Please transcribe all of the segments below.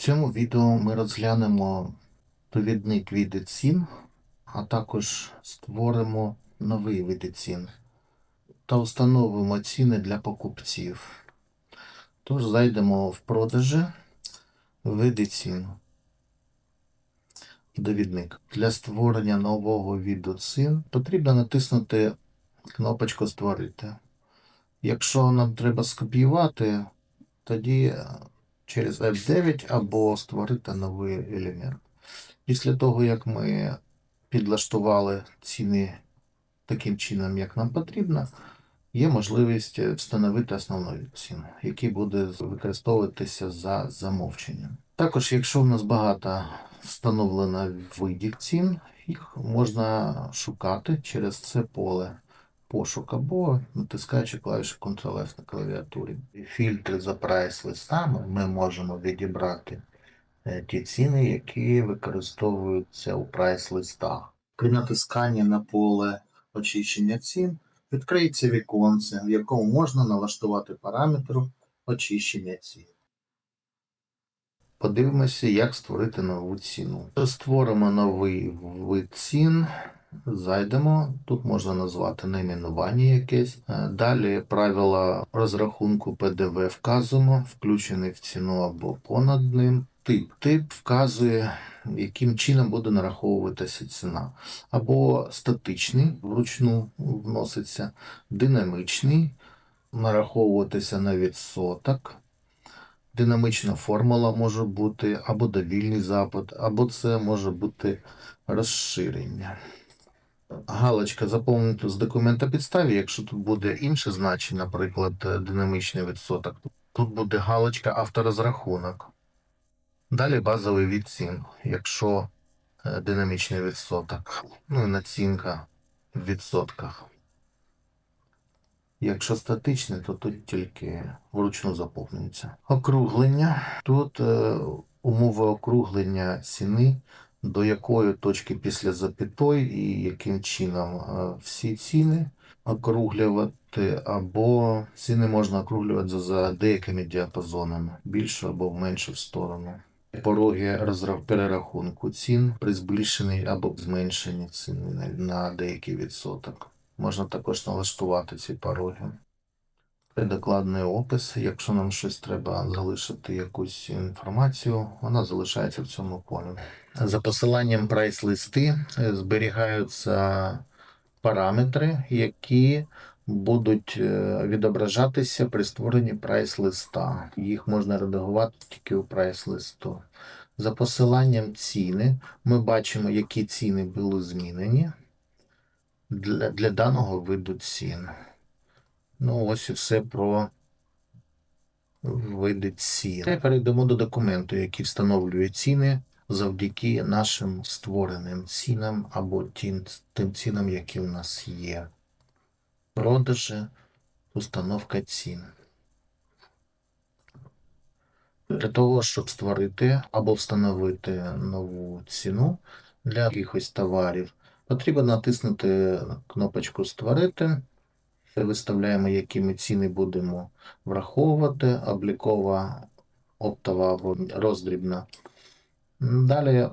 В цьому відео ми розглянемо довідник від цін, а також створимо новий вид цін та встановимо ціни для покупців. Тож зайдемо в продажі види цін. Довідник. Для створення нового віду цін потрібно натиснути кнопочку Створити. Якщо нам треба скопіювати, тоді через F9 або створити новий елемент. Після того, як ми підлаштували ціни таким чином, як нам потрібно, є можливість встановити основну ціну, який буде використовуватися за замовченням. Також, якщо в нас багато встановлено видів цін, їх можна шукати через це поле пошук або натискаючи клавішу Ctrl-F на клавіатурі. Фільтри за прайс-листами ми можемо відібрати е, ті ціни, які використовуються у прайс-листах. При натисканні на поле очищення цін відкриється віконце, в якому можна налаштувати параметр очищення цін. Подивимося, як створити нову ціну. Створимо новий вид цін. Зайдемо, тут можна назвати найменування якесь. Е, Далі правила розрахунку ПДВ вказуємо, включений в ціну або понад ним. Тип. Тип вказує, яким чином буде нараховуватися ціна. Або статичний, вручну вноситься, динамічний, нараховуватися на відсоток. Динамічна формула може бути, або довільний запит, або це може бути розширення галочка заповнити з документа підставі, якщо тут буде інше значення, наприклад, е, динамічний відсоток, тут буде галочка авторозрахунок. Далі базовий від цін, якщо е, динамічний відсоток, ну і націнка в відсотках. Якщо статичний, то тут тільки вручну заповнюється. Округлення. Тут е, умови округлення ціни до якої точки після запятої і яким чином е, всі ціни округлювати, або ціни можна округлювати за, деякими діапазонами, більшу або в меншу сторону. Пороги перерахунку цін при збільшенні або зменшенні цін на- на деякий відсоток. Можна також налаштувати ці пороги. Докладний опис. Якщо нам щось треба залишити якусь інформацію, вона залишається в цьому полі. За посиланням прайс-листи е, зберігаються параметри, які будуть е, відображатися при створенні прайс-листа. Їх можна редагувати тільки у прайс-листу. За посиланням ціни ми бачимо, які ціни були змінені для, для даного виду цін. Ну, ось і все про види цін. Тепер перейдемо до документу, який встановлює ціни завдяки нашим створеним цінам або тим, тим цінам, які в нас є. Продажі, установка цін. Для того, щоб створити або встановити нову ціну для якихось товарів, потрібно натиснути кнопочку Створити. Виставляємо, які ми ціни будемо враховувати, облікова, оптова або роздрібна. Далі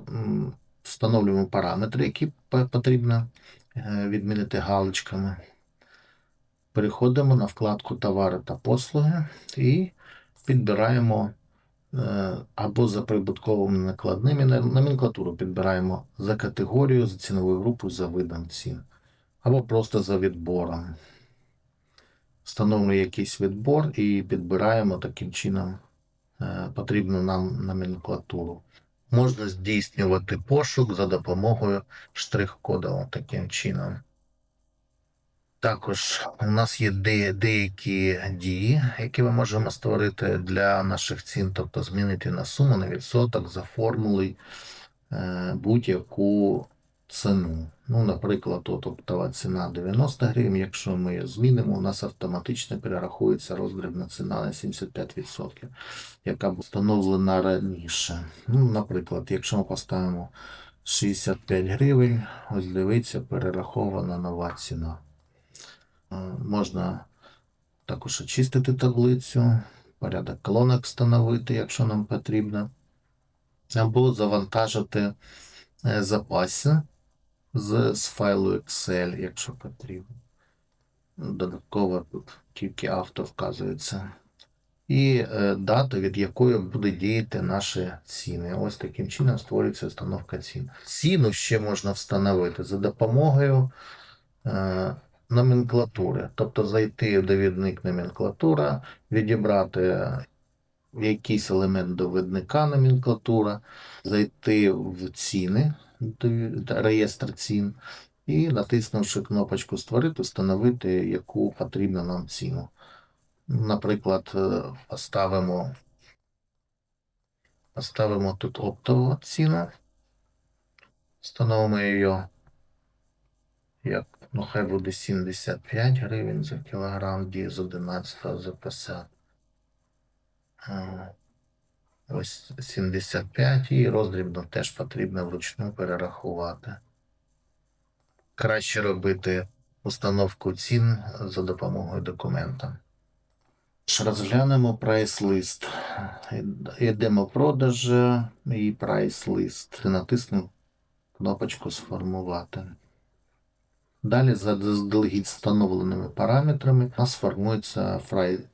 встановлюємо параметри, які потрібно е, відмінити галочками. Переходимо на вкладку Товари та послуги і підбираємо е, або за прибутковими накладними номенклатуру підбираємо за категорію, за цінову групу, за видом цін, або просто за відбором. Встановлюємо якийсь відбор і підбираємо таким чином е, потрібну нам номенклатуру. Можна здійснювати пошук за допомогою штрих-коду таким чином. Також у нас є де- деякі дії, які ми можемо створити для наших цін, тобто змінити на суму, на відсоток за формулою е, будь-яку ціну. Ну, наприклад, от оптова ціна 90 гривень. Якщо ми її змінимо, у нас автоматично перерахується роздрібна ціна на 75%, яка була встановлена раніше. Ну, наприклад, якщо ми поставимо 65 гривень, ось дивіться, перерахована нова ціна. Е, Можна також очистити таблицю, порядок колонок встановити, якщо нам потрібно. або завантажити е, запаси з, з файлу Excel, якщо потрібно. Додатково тут тільки авто вказується. І е, дата, від якої буде діяти наші ціни. Ось таким чином створюється установка цін. Ціну ще можна встановити за допомогою е, номенклатури. Тобто зайти в довідник номенклатура, відібрати якийсь елемент довідника номенклатура, зайти в ціни, реєстр цін, і натиснувши кнопочку Створити, встановити, яку потрібно нам ціну. Наприклад, е, поставимо, поставимо тут оптову ціну, встановимо її як, ну хай буде 75 гривень за кілограм, діє з 11 записати. Ось 75 і роздрібно теж потрібно вручну перерахувати. Краще робити установку цін за допомогою документа. Розглянемо прайс-лист. Йдемо в продаж і прайс-лист. Натисну кнопочку Сформувати. Далі за заздалегідь встановленими параметрами у нас формується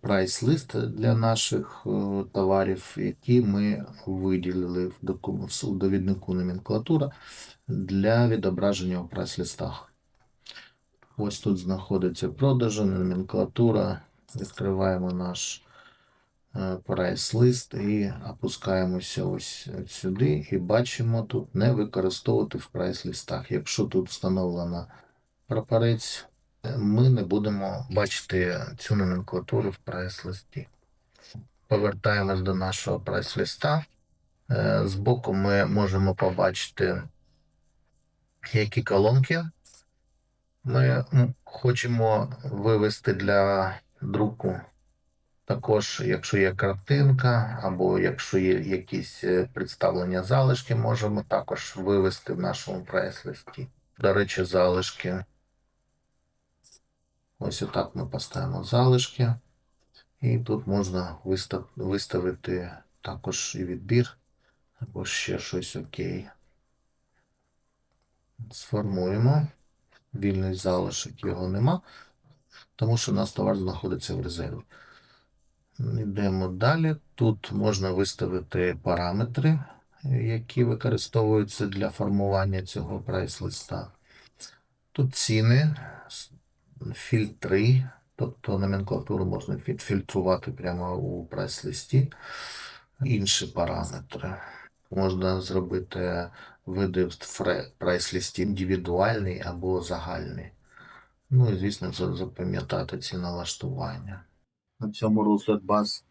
прайс-лист для наших е, товарів, які ми виділили в, довіднику номенклатура для відображення у прайс-листах. Ось тут знаходиться продажі, номенклатура. Відкриваємо наш е, прайс-лист і опускаємося ось сюди і бачимо тут не використовувати в прайс-листах. Якщо тут встановлена прапорець, е, ми не будемо бачити цю номенклатуру в прайс-листі. Повертаємось до нашого прайс-листа. Е, Збоку ми можемо побачити, які колонки ми хочемо вивести для друку. Також, якщо є картинка, або якщо є якісь е, представлення залишки, можемо також вивести в нашому прайс-листі. До речі, залишки. Ось отак ми поставимо залишки. І тут можна вистав- виставити також і відбір, або ще щось окей. Сформуємо. Вільний залишок його нема, тому що у нас товар знаходиться в резерві. Йдемо далі. Тут можна виставити параметри, які використовуються для формування цього прайс-листа. Тут ціни, фільтри, тобто номенклатуру можна відфільтрувати прямо у прайс-листі. Інші параметри. Можна зробити види прайс-листі індивідуальний або загальний. Ну і, звісно, за- запам'ятати ці налаштування. На цьому розгляд баз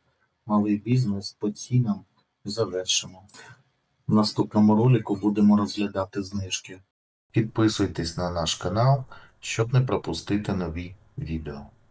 малий бізнес по цінам завершимо. В наступному ролику будемо розглядати знижки. Підписуйтесь на наш канал, щоб не пропустити нові відео.